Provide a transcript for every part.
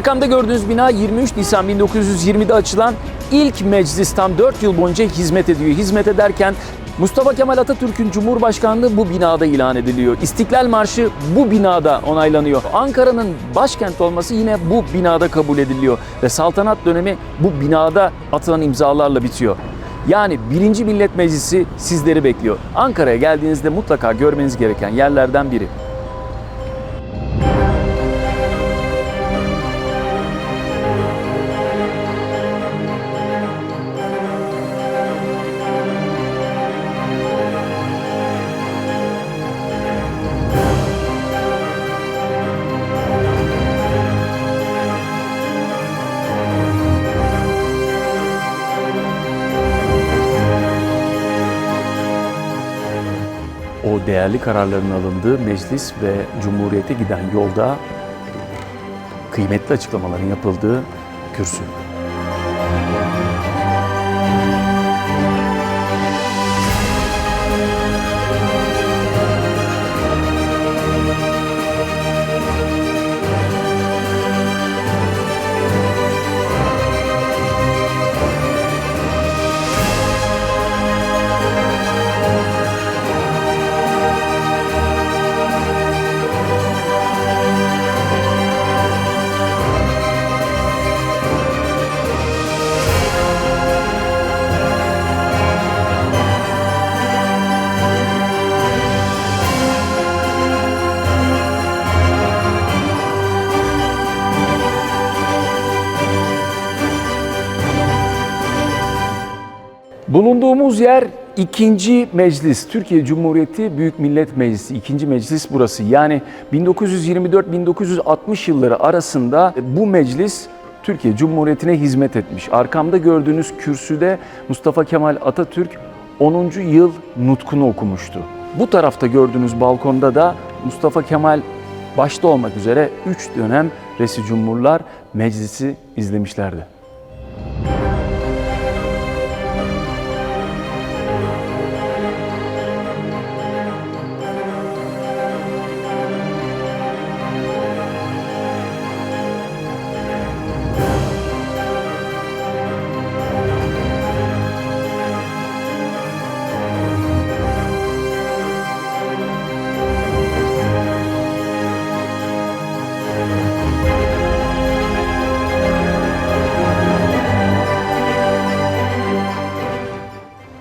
Arkamda gördüğünüz bina 23 Nisan 1920'de açılan ilk meclis tam 4 yıl boyunca hizmet ediyor. Hizmet ederken Mustafa Kemal Atatürk'ün Cumhurbaşkanlığı bu binada ilan ediliyor. İstiklal Marşı bu binada onaylanıyor. Ankara'nın başkent olması yine bu binada kabul ediliyor. Ve saltanat dönemi bu binada atılan imzalarla bitiyor. Yani 1. Millet Meclisi sizleri bekliyor. Ankara'ya geldiğinizde mutlaka görmeniz gereken yerlerden biri. O değerli kararların alındığı meclis ve cumhuriyete giden yolda kıymetli açıklamaların yapıldığı kürsü. Bulunduğumuz yer ikinci meclis, Türkiye Cumhuriyeti Büyük Millet Meclisi, ikinci meclis burası. Yani 1924-1960 yılları arasında bu meclis Türkiye Cumhuriyeti'ne hizmet etmiş. Arkamda gördüğünüz kürsüde Mustafa Kemal Atatürk 10. yıl nutkunu okumuştu. Bu tarafta gördüğünüz balkonda da Mustafa Kemal başta olmak üzere 3 dönem Resi Cumhurlar meclisi izlemişlerdi.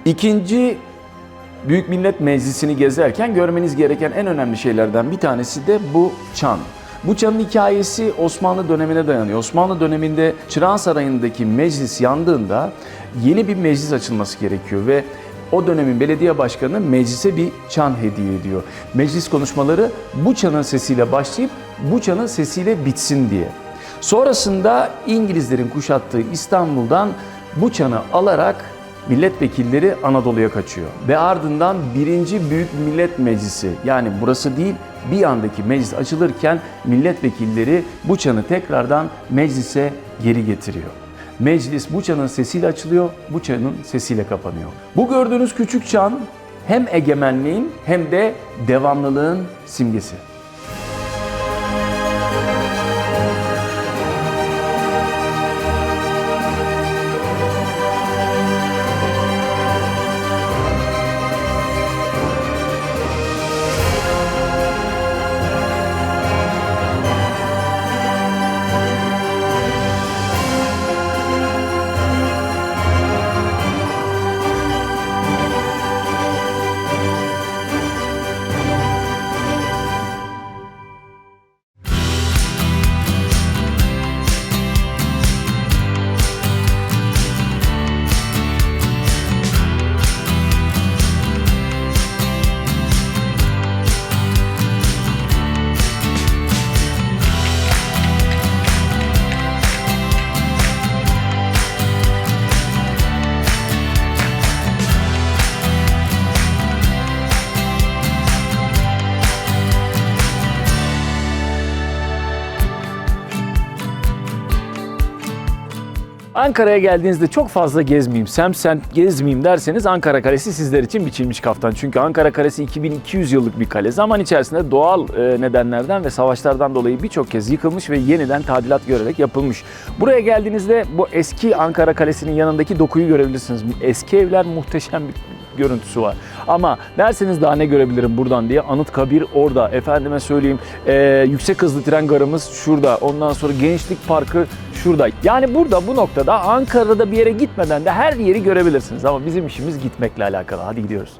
İkinci Büyük Millet Meclisi'ni gezerken görmeniz gereken en önemli şeylerden bir tanesi de bu çan. Bu çanın hikayesi Osmanlı dönemine dayanıyor. Osmanlı döneminde Çırağan Sarayı'ndaki meclis yandığında yeni bir meclis açılması gerekiyor ve o dönemin belediye başkanı meclise bir çan hediye ediyor. Meclis konuşmaları bu çanın sesiyle başlayıp bu çanın sesiyle bitsin diye. Sonrasında İngilizlerin kuşattığı İstanbul'dan bu çanı alarak milletvekilleri Anadolu'ya kaçıyor. Ve ardından birinci Büyük Millet Meclisi yani burası değil bir yandaki meclis açılırken milletvekilleri bu çanı tekrardan meclise geri getiriyor. Meclis bu çanın sesiyle açılıyor, bu çanın sesiyle kapanıyor. Bu gördüğünüz küçük çan hem egemenliğin hem de devamlılığın simgesi. Ankara'ya geldiğinizde çok fazla gezmeyeyim, semt semt gezmeyeyim derseniz Ankara Kalesi sizler için biçilmiş kaftan. Çünkü Ankara Kalesi 2200 yıllık bir kale. Zaman içerisinde doğal e, nedenlerden ve savaşlardan dolayı birçok kez yıkılmış ve yeniden tadilat görerek yapılmış. Buraya geldiğinizde bu eski Ankara Kalesi'nin yanındaki dokuyu görebilirsiniz. Eski evler muhteşem bir görüntüsü var. Ama derseniz daha ne görebilirim buradan diye Anıtkabir orada. Efendime söyleyeyim e, yüksek hızlı tren garımız şurada. Ondan sonra Gençlik Parkı şurada. Yani burada bu noktada Ankara'da bir yere gitmeden de her yeri görebilirsiniz. Ama bizim işimiz gitmekle alakalı. Hadi gidiyoruz.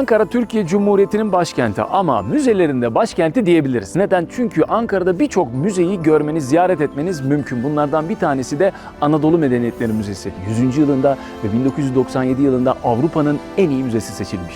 Ankara Türkiye Cumhuriyeti'nin başkenti ama müzelerinde başkenti diyebiliriz. Neden? Çünkü Ankara'da birçok müzeyi görmeniz, ziyaret etmeniz mümkün. Bunlardan bir tanesi de Anadolu Medeniyetleri Müzesi. 100. yılında ve 1997 yılında Avrupa'nın en iyi müzesi seçilmiş.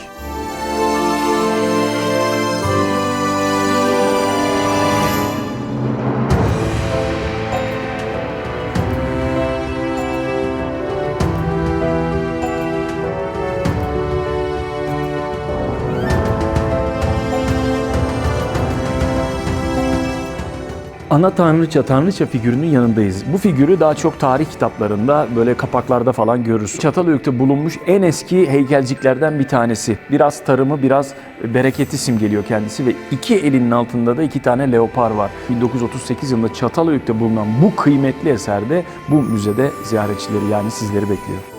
Ana tanrıça, tanrıça figürünün yanındayız. Bu figürü daha çok tarih kitaplarında böyle kapaklarda falan görürüz. Çatalhöyük'te bulunmuş en eski heykelciklerden bir tanesi. Biraz tarımı, biraz bereketi simgeliyor kendisi ve iki elinin altında da iki tane leopar var. 1938 yılında Çatalhöyük'te bulunan bu kıymetli eserde bu müzede ziyaretçileri yani sizleri bekliyor.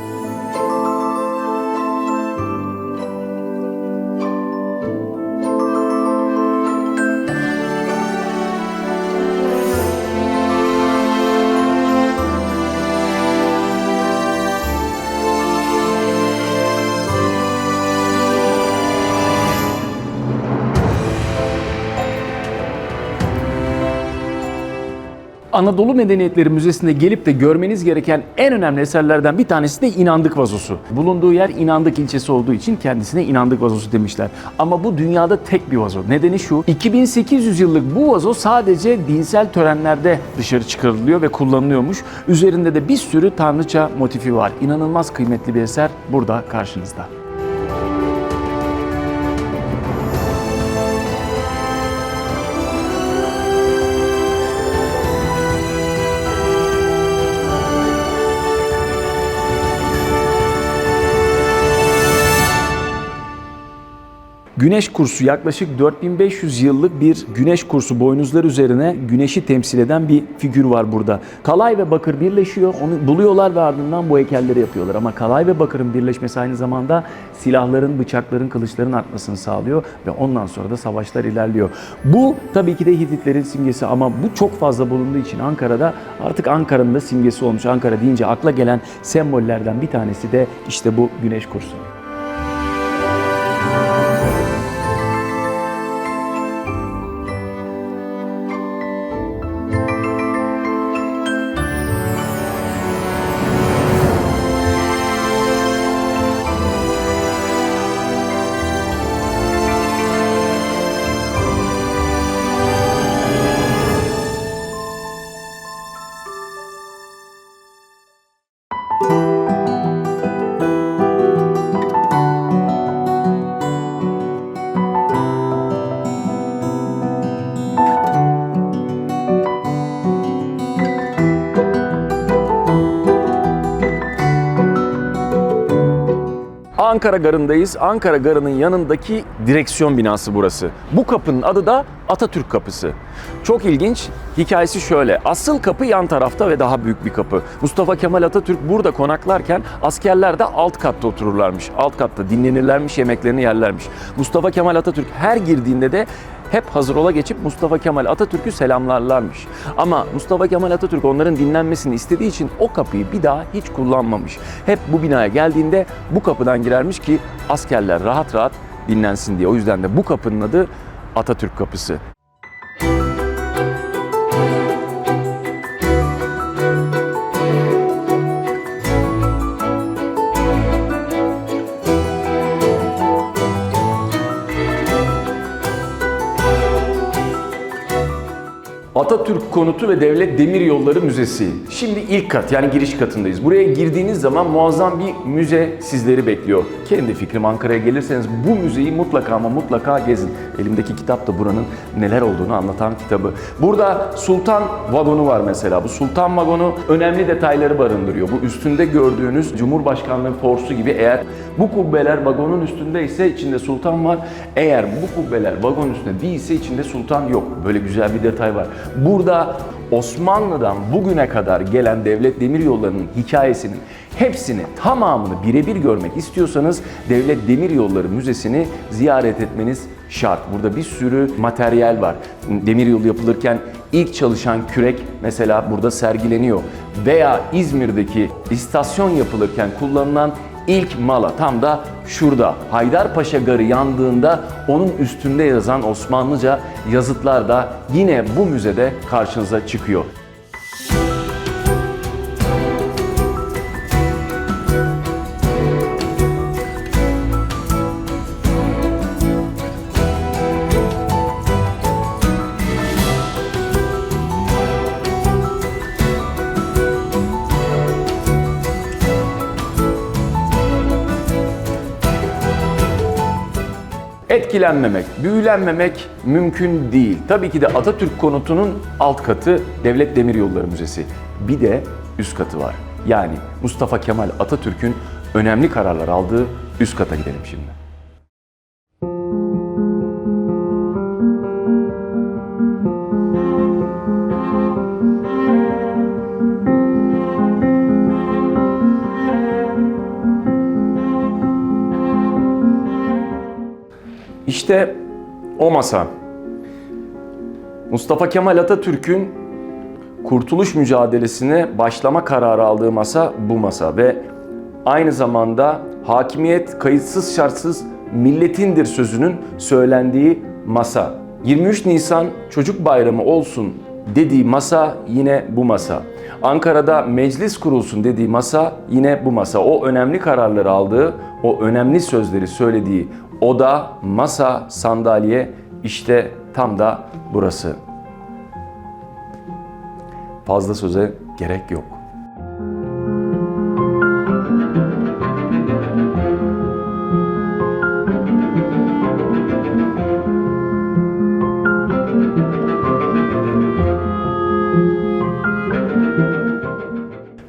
Anadolu Medeniyetleri Müzesi'ne gelip de görmeniz gereken en önemli eserlerden bir tanesi de İnandık Vazosu. Bulunduğu yer İnandık ilçesi olduğu için kendisine İnandık Vazosu demişler. Ama bu dünyada tek bir vazo. Nedeni şu, 2800 yıllık bu vazo sadece dinsel törenlerde dışarı çıkarılıyor ve kullanılıyormuş. Üzerinde de bir sürü tanrıça motifi var. İnanılmaz kıymetli bir eser burada karşınızda. Güneş kursu yaklaşık 4500 yıllık bir güneş kursu boynuzlar üzerine güneşi temsil eden bir figür var burada. Kalay ve bakır birleşiyor, onu buluyorlar ve ardından bu heykelleri yapıyorlar. Ama kalay ve bakırın birleşmesi aynı zamanda silahların, bıçakların, kılıçların artmasını sağlıyor ve ondan sonra da savaşlar ilerliyor. Bu tabii ki de Hititlerin simgesi ama bu çok fazla bulunduğu için Ankara'da artık Ankara'nın da simgesi olmuş. Ankara deyince akla gelen sembollerden bir tanesi de işte bu güneş kursu. Ankara Garı'ndayız. Ankara Garı'nın yanındaki direksiyon binası burası. Bu kapının adı da Atatürk Kapısı. Çok ilginç. Hikayesi şöyle. Asıl kapı yan tarafta ve daha büyük bir kapı. Mustafa Kemal Atatürk burada konaklarken askerler de alt katta otururlarmış. Alt katta dinlenirlermiş, yemeklerini yerlermiş. Mustafa Kemal Atatürk her girdiğinde de hep hazır ola geçip Mustafa Kemal Atatürk'ü selamlarlarmış. Ama Mustafa Kemal Atatürk onların dinlenmesini istediği için o kapıyı bir daha hiç kullanmamış. Hep bu binaya geldiğinde bu kapıdan girermiş ki askerler rahat rahat dinlensin diye. O yüzden de bu kapının adı Atatürk Kapısı. Atatürk Konutu ve Devlet Demiryolları Müzesi. Şimdi ilk kat yani giriş katındayız. Buraya girdiğiniz zaman muazzam bir müze sizleri bekliyor. Kendi fikrim Ankara'ya gelirseniz bu müzeyi mutlaka ama mutlaka gezin. Elimdeki kitap da buranın neler olduğunu anlatan kitabı. Burada Sultan vagonu var mesela. Bu Sultan vagonu önemli detayları barındırıyor. Bu üstünde gördüğünüz Cumhurbaşkanlığı forsu gibi eğer bu kubbeler vagonun üstünde ise içinde sultan var. Eğer bu kubbeler vagonun üstünde değilse içinde sultan yok. Böyle güzel bir detay var. Burada Osmanlı'dan bugüne kadar gelen devlet demiryollarının hikayesinin hepsini tamamını birebir görmek istiyorsanız Devlet Demiryolları Müzesi'ni ziyaret etmeniz şart. Burada bir sürü materyal var. Demiryolu yapılırken ilk çalışan kürek mesela burada sergileniyor. Veya İzmir'deki istasyon yapılırken kullanılan İlk mala tam da şurada. Haydarpaşa Garı yandığında onun üstünde yazan Osmanlıca yazıtlar da yine bu müzede karşınıza çıkıyor. Etkilenmemek, büyülenmemek mümkün değil. Tabii ki de Atatürk konutunun alt katı Devlet Demiryolları Müzesi. Bir de üst katı var. Yani Mustafa Kemal Atatürk'ün önemli kararlar aldığı üst kata gidelim şimdi. İşte o masa. Mustafa Kemal Atatürk'ün kurtuluş mücadelesine başlama kararı aldığı masa bu masa ve aynı zamanda hakimiyet kayıtsız şartsız milletindir sözünün söylendiği masa. 23 Nisan Çocuk Bayramı olsun dediği masa yine bu masa. Ankara'da meclis kurulsun dediği masa yine bu masa. O önemli kararları aldığı, o önemli sözleri söylediği oda, masa, sandalye işte tam da burası. Fazla söze gerek yok.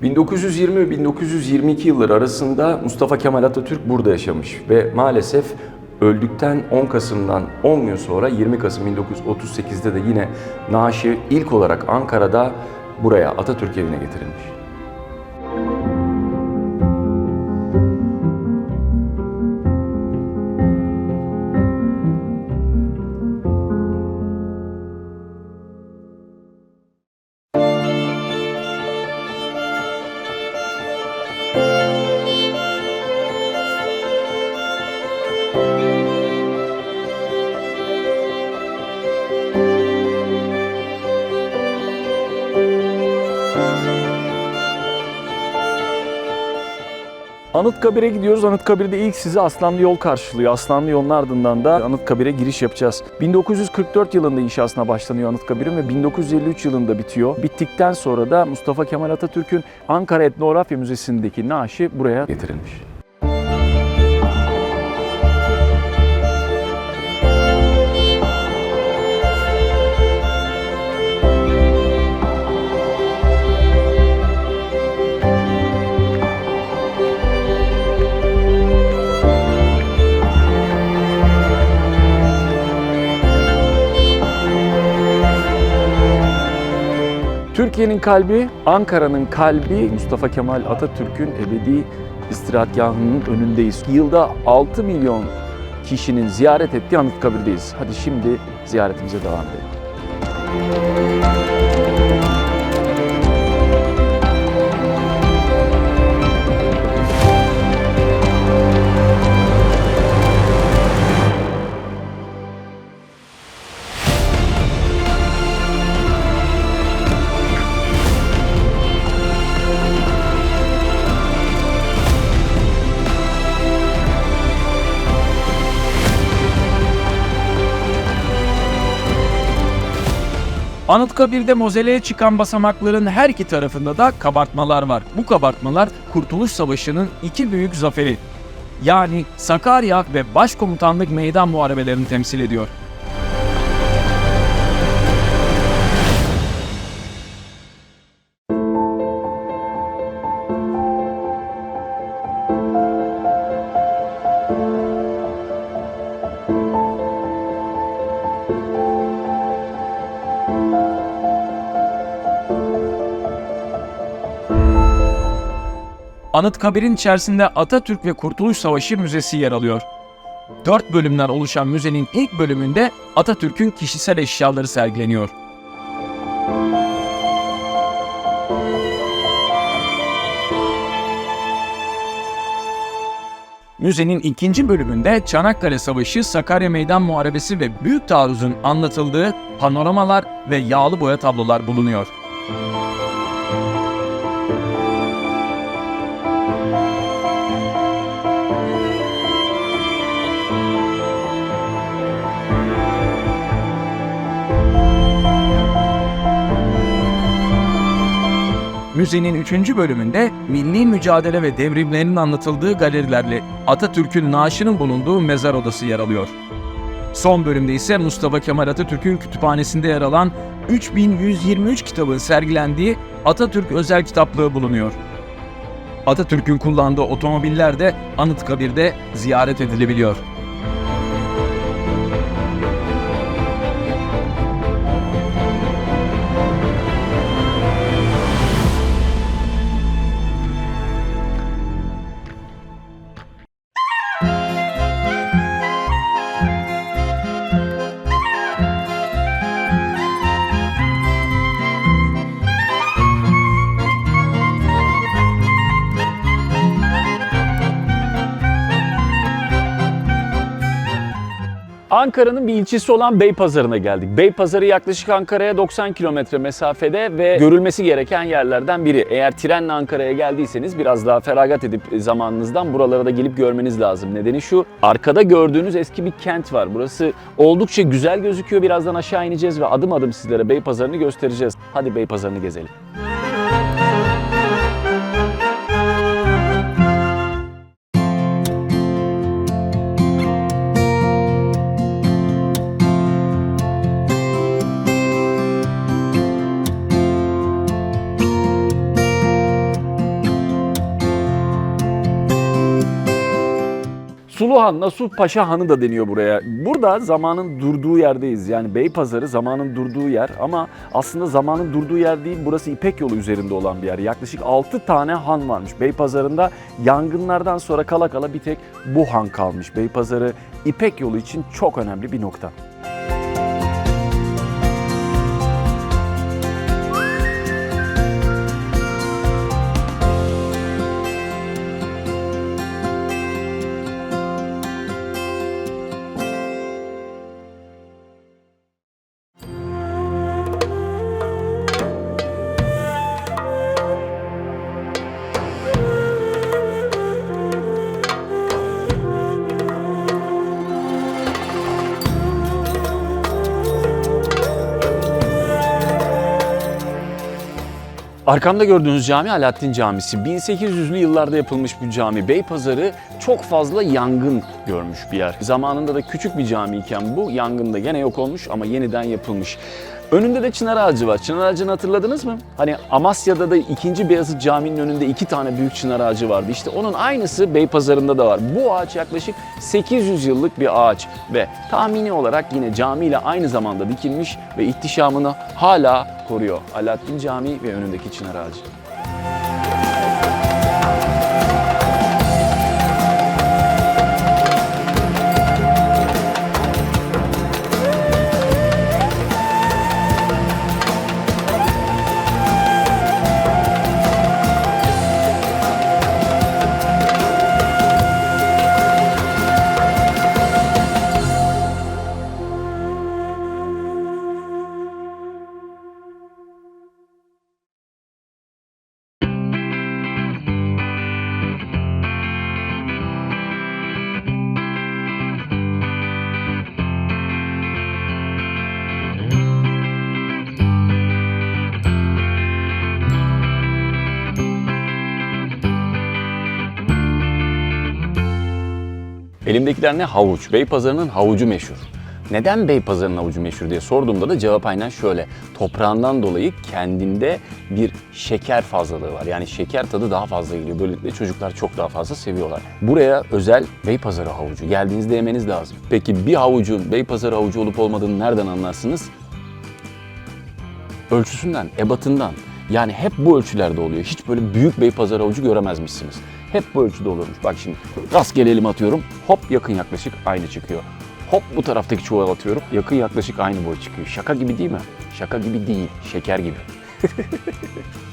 ...1920 ve 1922 yılları arasında Mustafa Kemal Atatürk burada yaşamış ve maalesef öldükten 10 Kasım'dan 10 gün sonra 20 Kasım 1938'de de yine naaşı ilk olarak Ankara'da buraya Atatürk evine getirilmiş. Anıtkabir'e gidiyoruz. Anıtkabir'de ilk sizi Aslanlı Yol karşılıyor. Aslanlı Yol'un ardından da Anıtkabir'e giriş yapacağız. 1944 yılında inşasına başlanıyor Anıtkabir'in ve 1953 yılında bitiyor. Bittikten sonra da Mustafa Kemal Atatürk'ün Ankara Etnografya Müzesi'ndeki naaşı buraya getirilmiş. Türkiye'nin kalbi, Ankara'nın kalbi Mustafa Kemal Atatürk'ün ebedi istirahatgahının önündeyiz. Yılda 6 milyon kişinin ziyaret ettiği Anıtkabir'deyiz. Hadi şimdi ziyaretimize devam edelim. Anıtkabir'de mozeleğe çıkan basamakların her iki tarafında da kabartmalar var. Bu kabartmalar Kurtuluş Savaşı'nın iki büyük zaferi yani Sakarya ve Başkomutanlık Meydan Muharebelerini temsil ediyor. Anıtkabir'in içerisinde Atatürk ve Kurtuluş Savaşı Müzesi yer alıyor. Dört bölümden oluşan müzenin ilk bölümünde Atatürk'ün kişisel eşyaları sergileniyor. Müzenin ikinci bölümünde Çanakkale Savaşı, Sakarya Meydan Muharebesi ve Büyük Taarruz'un anlatıldığı panoramalar ve yağlı boya tablolar bulunuyor. Müzenin üçüncü bölümünde milli mücadele ve devrimlerin anlatıldığı galerilerle Atatürk'ün naaşının bulunduğu mezar odası yer alıyor. Son bölümde ise Mustafa Kemal Atatürk'ün kütüphanesinde yer alan 3123 kitabın sergilendiği Atatürk özel kitaplığı bulunuyor. Atatürk'ün kullandığı otomobiller de Anıtkabir'de ziyaret edilebiliyor. Ankara'nın bir ilçesi olan Beypazarı'na geldik. Beypazarı yaklaşık Ankara'ya 90 kilometre mesafede ve görülmesi gereken yerlerden biri. Eğer trenle Ankara'ya geldiyseniz biraz daha feragat edip zamanınızdan buralara da gelip görmeniz lazım. Nedeni şu, arkada gördüğünüz eski bir kent var. Burası oldukça güzel gözüküyor. Birazdan aşağı ineceğiz ve adım adım sizlere Beypazarı'nı göstereceğiz. Hadi Beypazarı'nı gezelim. Suluhan, Nasuh Paşa Hanı da deniyor buraya. Burada zamanın durduğu yerdeyiz. Yani Beypazarı zamanın durduğu yer ama aslında zamanın durduğu yer değil. Burası İpek yolu üzerinde olan bir yer. Yaklaşık 6 tane han varmış. Beypazarı'nda yangınlardan sonra kala kala bir tek bu han kalmış. Beypazarı İpek yolu için çok önemli bir nokta. Arkamda gördüğünüz cami Alaaddin Camisi. 1800'lü yıllarda yapılmış bir cami. Beypazarı çok fazla yangın görmüş bir yer. Zamanında da küçük bir cami iken bu yangında gene yok olmuş ama yeniden yapılmış. Önünde de çınar ağacı var. Çınar ağacını hatırladınız mı? Hani Amasya'da da 2. Beyazıt Camii'nin önünde iki tane büyük çınar ağacı vardı. İşte onun aynısı Beypazarı'nda da var. Bu ağaç yaklaşık 800 yıllık bir ağaç ve tahmini olarak yine camiyle aynı zamanda dikilmiş ve ihtişamını hala koruyor. Alaaddin Camii ve önündeki çınar ağacı. Elimdekiler ne? Havuç. Beypazarı'nın havucu meşhur. Neden Beypazarı'nın havucu meşhur diye sorduğumda da cevap aynen şöyle. Toprağından dolayı kendinde bir şeker fazlalığı var. Yani şeker tadı daha fazla geliyor. Böylelikle çocuklar çok daha fazla seviyorlar. Buraya özel Beypazarı havucu. Geldiğinizde yemeniz lazım. Peki bir havucun Beypazarı havucu olup olmadığını nereden anlarsınız? ölçüsünden, ebatından. Yani hep bu ölçülerde oluyor. Hiç böyle büyük Beypazarı avucu göremezmişsiniz. Hep bu ölçüde olurmuş. Bak şimdi rastgele elimi atıyorum. Hop yakın yaklaşık aynı çıkıyor. Hop bu taraftaki çuval atıyorum. Yakın yaklaşık aynı boy çıkıyor. Şaka gibi değil mi? Şaka gibi değil. Şeker gibi.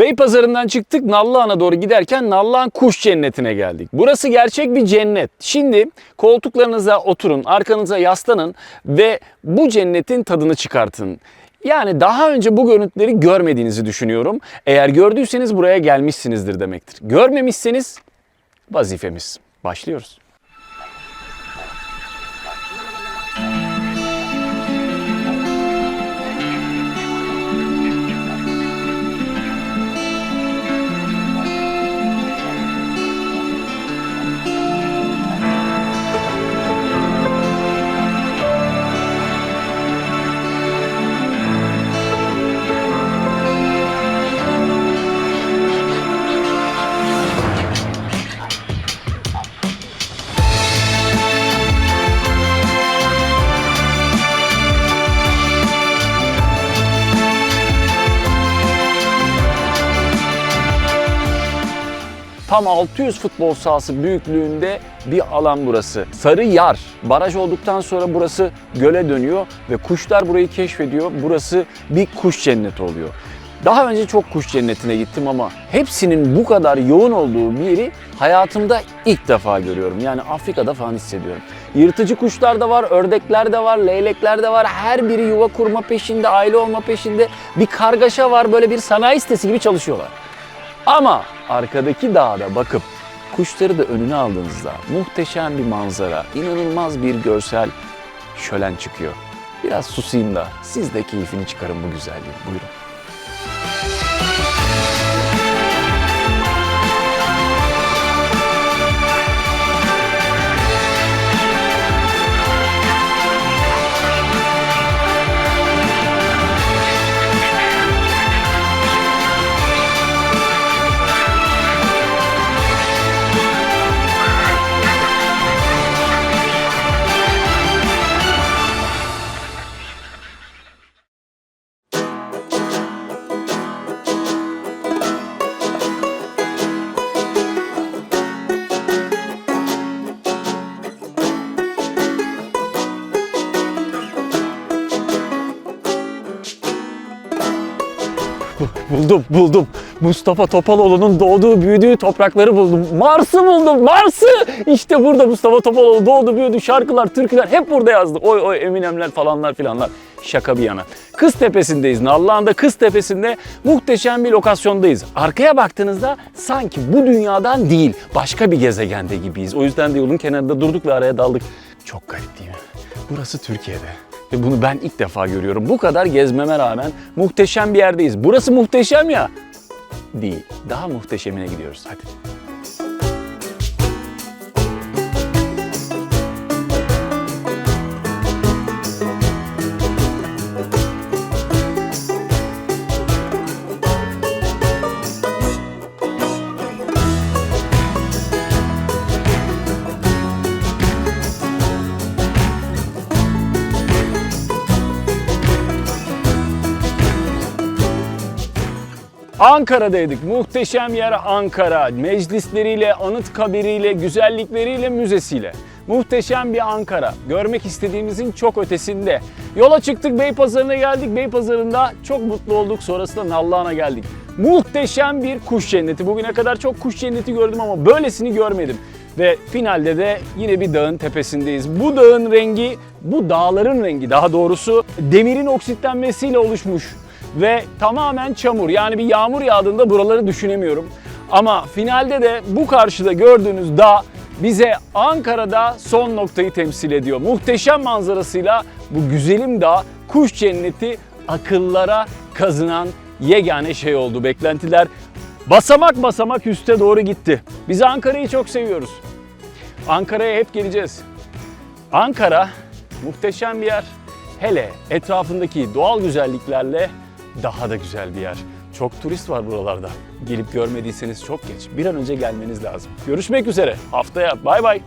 Beypazarı'ndan çıktık Nallıhan'a doğru giderken Nallıhan Kuş Cenneti'ne geldik. Burası gerçek bir cennet. Şimdi koltuklarınıza oturun, arkanıza yaslanın ve bu cennetin tadını çıkartın. Yani daha önce bu görüntüleri görmediğinizi düşünüyorum. Eğer gördüyseniz buraya gelmişsinizdir demektir. Görmemişseniz vazifemiz. Başlıyoruz. Tam 600 futbol sahası büyüklüğünde bir alan burası. Sarı Yar. Baraj olduktan sonra burası göle dönüyor ve kuşlar burayı keşfediyor. Burası bir kuş cenneti oluyor. Daha önce çok kuş cennetine gittim ama hepsinin bu kadar yoğun olduğu bir yeri hayatımda ilk defa görüyorum. Yani Afrika'da falan hissediyorum. Yırtıcı kuşlar da var, ördekler de var, leylekler de var. Her biri yuva kurma peşinde, aile olma peşinde. Bir kargaşa var, böyle bir sanayi sitesi gibi çalışıyorlar. Ama arkadaki dağda bakıp kuşları da önüne aldığınızda muhteşem bir manzara, inanılmaz bir görsel şölen çıkıyor. Biraz susayım da siz de keyfini çıkarın bu güzelliğin. Buyurun. Buldum, buldum. Mustafa Topaloğlu'nun doğduğu, büyüdüğü toprakları buldum. Mars'ı buldum, Mars'ı! İşte burada Mustafa Topaloğlu doğdu, büyüdü. Şarkılar, türküler hep burada yazdı. Oy oy Eminemler falanlar filanlar. Şaka bir yana. Kız Tepesi'ndeyiz. Nallıhan'da Kız Tepesi'nde muhteşem bir lokasyondayız. Arkaya baktığınızda sanki bu dünyadan değil, başka bir gezegende gibiyiz. O yüzden de yolun kenarında durduk ve araya daldık. Çok garip değil mi? Burası Türkiye'de. Ve bunu ben ilk defa görüyorum. Bu kadar gezmeme rağmen muhteşem bir yerdeyiz. Burası muhteşem ya. Değil. Daha muhteşemine gidiyoruz. Hadi. Ankara'daydık. Muhteşem yer Ankara. Meclisleriyle, anıt kabiriyle, güzellikleriyle, müzesiyle. Muhteşem bir Ankara. Görmek istediğimizin çok ötesinde. Yola çıktık Beypazarı'na geldik. Beypazarı'nda çok mutlu olduk. Sonrasında Nallıhan'a geldik. Muhteşem bir kuş cenneti. Bugüne kadar çok kuş cenneti gördüm ama böylesini görmedim. Ve finalde de yine bir dağın tepesindeyiz. Bu dağın rengi, bu dağların rengi daha doğrusu demirin oksitlenmesiyle oluşmuş ve tamamen çamur. Yani bir yağmur yağdığında buraları düşünemiyorum. Ama finalde de bu karşıda gördüğünüz dağ bize Ankara'da son noktayı temsil ediyor. Muhteşem manzarasıyla bu güzelim dağ, kuş cenneti akıllara kazınan yegane şey oldu. Beklentiler basamak basamak üste doğru gitti. Biz Ankara'yı çok seviyoruz. Ankara'ya hep geleceğiz. Ankara muhteşem bir yer. Hele etrafındaki doğal güzelliklerle daha da güzel bir yer. Çok turist var buralarda. Gelip görmediyseniz çok geç. Bir an önce gelmeniz lazım. Görüşmek üzere. Haftaya. Bay bay.